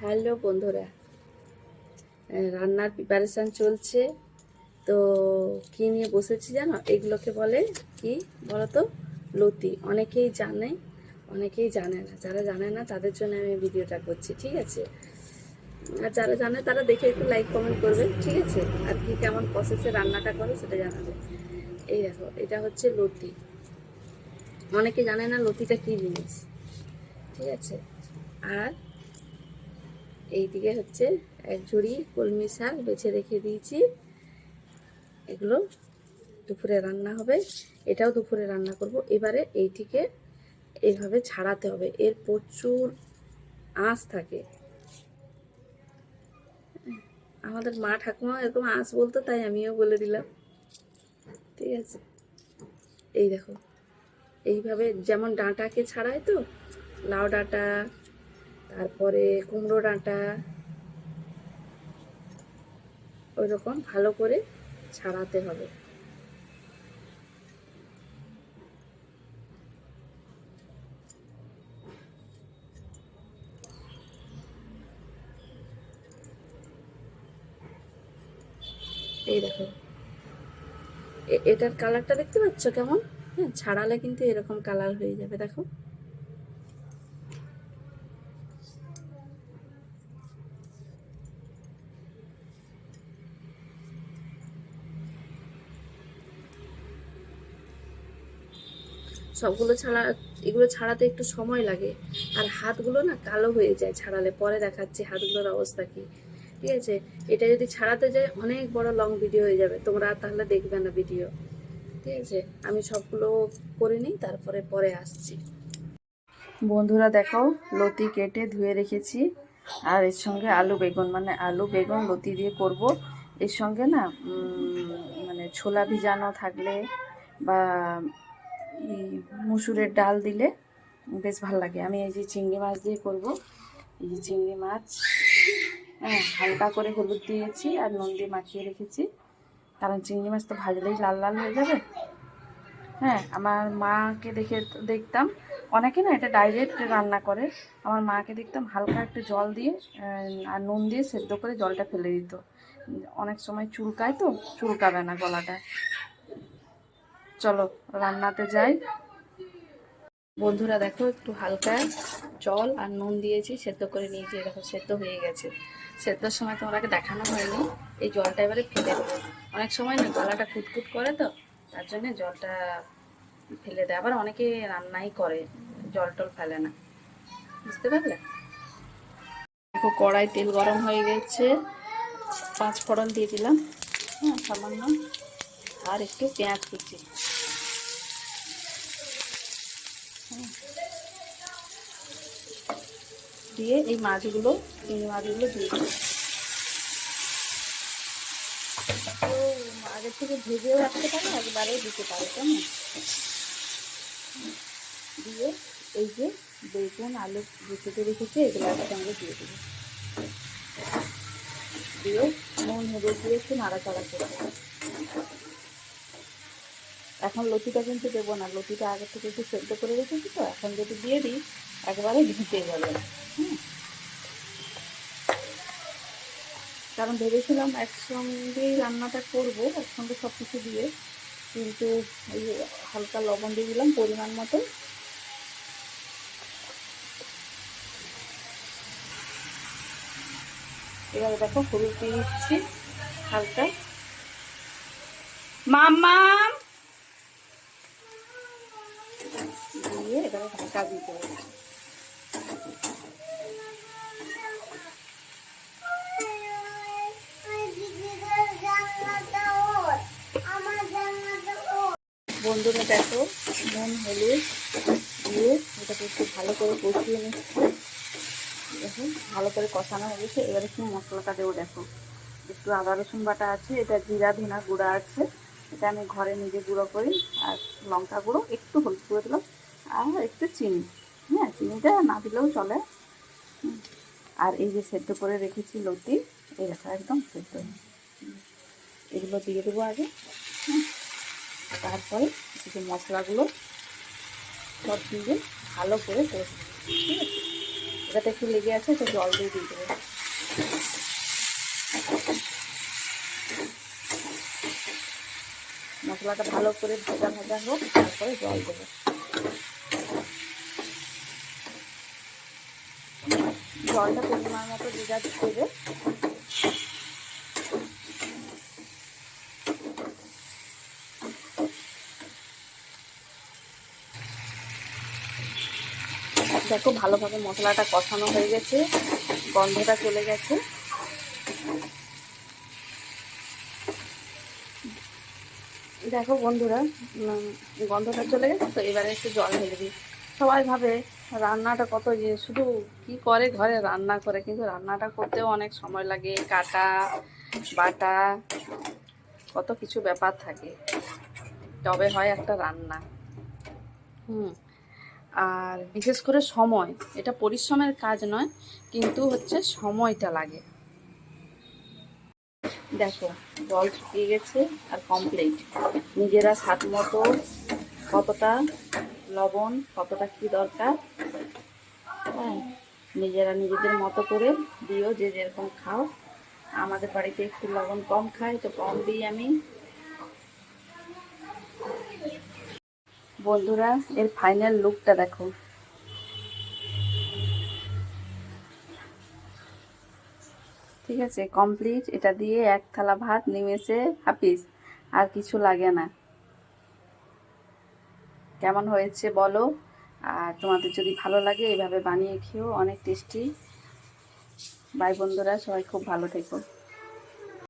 Hello বন্ধুরা রান্নার preparation চলছে। তো কি নিয়ে বসেছি জানো? এগুলোকে বলে কি বলো তো লতি। অনেকেই জানে অনেকেই জানে না। যারা জানে না, তাদের জন্য আমি ভিডিওটা করছি, ঠিক আছে? আর যারা জানে, তারা দেখে একটু লাইক কমেন্ট করবে, ঠিক আছে? আর কি কেমন প্রসেসে রান্নাটা করে সেটা জানাবে। এই দেখো, এটা হচ্ছে লতি। অনেকে জানে না লতিটা কি জিনিস, ঠিক আছে? আর এইদিকে হচ্ছে এক ঝুড়ি কলমি শাক বেছে রেখে দিয়েছি। এগুলো দুপুরে রান্না হবে। এটাও দুপুরে রান্না করব। এবারে এইটিকে এইভাবে ছাড়াতে হবে। এর প্রচুর আঁশ থাকে। আমাদের মা ঠাকুমা এরকম আঁশ বলতো, তাই আমিও বলে দিলাম। ঠিক আছে। এই দেখো, এইভাবে যেমন ডাঁটাকে ছাড়ায় তো, লাউ ডাঁটা তারপরে কুমড়ো ডাঁটা ওই রকম ভালো করে ছাড়াতে হবে। এই দেখো। এটার কালারটা দেখতে পাচ্ছ কেমন? হ্যাঁ ছাড়ালে কিন্তু এরকম কালার হয়ে যাবে, দেখো। সবগুলো ছাড়া, এগুলো ছাড়াতে একটু সময় লাগে। আর হাতগুলো না কালো হয়ে যায় ছাড়ালে, পরে দেখাচ্ছি হাতগুলোর অবস্থা কি। ঠিক আছে? এটা যদি ছাড়াতে যায়, অনেক বড় লং ভিডিও হয়ে যাবে। তোমরা তাহলে দেখবে না ভিডিও ঠিক আছে? আমি সবগুলো করে নিই, তারপরে পরে আসছি। বন্ধুরা দেখো, লতি কেটে ধুয়ে রেখেছি। আর এর সঙ্গে আলু বেগুন মানে আলু বেগুন লতি দিয়ে করব। এর সঙ্গে না মানে ছোলা ভিজানো থাকলে বা মুসুরের ডাল দিলে বেশ ভালো লাগে। আমি এই যে চিংড়ি মাছ দিয়ে করব। এই যে চিংড়ি মাছ হ্যাঁ হালকা করে হলুদ দিয়েছি আর নুন দিয়ে মাখিয়ে রেখেছি। কারণ চিংড়ি মাছ তো ভাজলেই লাল লাল হয়ে যাবে। হ্যাঁ আমার মাকে দেখে দেখতাম। অনেকে না এটা ডাইরেক্ট রান্না করে। আমার মাকে দেখতাম হালকা একটু জল দিয়ে আর নুন দিয়ে সেদ্ধ করে জলটা ফেলে দিত। অনেক সময় চুলকায় তো, চুলকাবে না গলাটা। চলো, রান্নাতে যাই। বন্ধুরা দেখো, একটু হালকা জল আর নুন দিয়েছি, সেদ্ধ করে নিয়েছি দেখো, সেদ্ধ হয়ে গেছে। সেদ্ধর সময় তোমাকে দেখানো হয়নি, এই জলটা এবারে ফেলে দেবো অনেক সময় না গলাটা কুটকুট করে তো, তার জন্য জলটা ফেলে দেয়। আবার অনেকে রান্নাই করে, জল টল ফেলে না। বুঝতে পারলে? দেখো, কড়াই তেল গরম হয়ে গেছে। পাঁচ ফোড়ন দিয়ে দিলাম। হ্যাঁ সামান্য। আর একটু পেঁয়াজ কুচি। দিয়ে এই মাছগুলো চিংড়ি মাছগুলো দিয়ে আগে থেকে ভেজেও রাখতে পারো একবারেও দিতে পারো, কেমন? দিয়ে এই যে বেগুন, আলু গুছিতে রেখেছি, এগুলো একসঙ্গে দিয়ে দেবো দিয়ে নুন, হলুদ দিয়ে একটু নাড়াচাড়া করে দেবো। এখন লতিটা কিন্তু দেবো না। লতিটা আগে থেকে একটু সেদ্ধ করে রেখেছি তো, এখন যদি দিয়ে দিই, একবারে ঘুঁটে যাবে। হুম। কারণ ভেবেছিলাম একসঙ্গেই রান্নাটা করব, একসঙ্গে সব কিছু দিয়ে। কিন্তু এই হালকা লবণ দিয়ে দিলাম পরিমাণ মতো। এবারে দেখো হলুদ দিয়ে দিচ্ছি হালকা। মাম্মাম দিয়ে এবারে ঢাকা দিতে হবে বন্ধুরা দেখো, নুন, হলুদ দিয়ে এটাকে একটু ভালো করে কষিয়ে নিচ্ছি। দেখো, ভালো করে কষানো হয়ে গেছে। এবারে কি মশলাটা দেবো, দেখো। একটু আদা, রসুন বাটা আছে, এটা জিরা ধনা গুঁড়া আছে। এটা আমি ঘরে নিজে গুঁড়ো করি, আর লঙ্কা গুঁড়ো একটু হলুদ করে দিলাম। আর একটু চিনি হ্যাঁ চিনিটা না দিলেও চলে। আর এই যে সেদ্ধ করে রেখেছি লতি দেখো একদম সেদ্ধ। এগুলো দিয়ে দেবো আগে হুম। তারপরে যে মশলাগুলো সব দিয়ে ভালো করে কষবো ঠিক আছে হাতটাতে একটু লেগে আছে, তো জল দিয়ে দিয়ে দেবো মশলাটা ভালো করে ভাজা ভাজা হোক, তারপরে জল দেবো জলটা পরিমাণ মতো যে দেবে দেখো ভালোভাবে মশলাটা কষানো হয়ে গেছে, গন্ধটা চলে গেছে। দেখো বন্ধুরা গন্ধটা চলে গেছে, তো এবারে একটু জল ঢেলে দিই। সবাই ভাবে রান্নাটা কত যে শুধু কি করে ঘরে রান্না করে কিন্তু রান্নাটা করতেও অনেক সময় লাগে। কাটা বাটা কত কিছু ব্যাপার থাকে। তবে হয় একটা রান্না। হুম। আর বিশেষ করে সময় এটা পরিশ্রমের কাজ নয় কিন্তু হচ্ছে সময়টা লাগে। দেখো জল শুকিয়ে গেছে আর কমপ্লিট নিজেরা স্বাদ মতো কতটা লবণ, কতটা কি দরকার হ্যাঁ নিজেরা নিজেদের মতো করে দিও, যে যেরকম খাও। আমাদের বাড়িতে একটু লবণ কম খাই, তো কম দিই আমি। বন্ধুরা, এর ফাইনাল লুকটা দেখো। ঠিক আছে কমপ্লিট এটা দিয়ে এক থালা ভাত নিমেষে হাফিস আর কিছু লাগে না। কেমন হয়েছে বলো। আর তোমাদের যদি ভালো লাগে এইভাবে বানিয়ে খেও অনেক টেস্টি। বাই বন্ধুরা, সবাই খুব ভালো থেকো।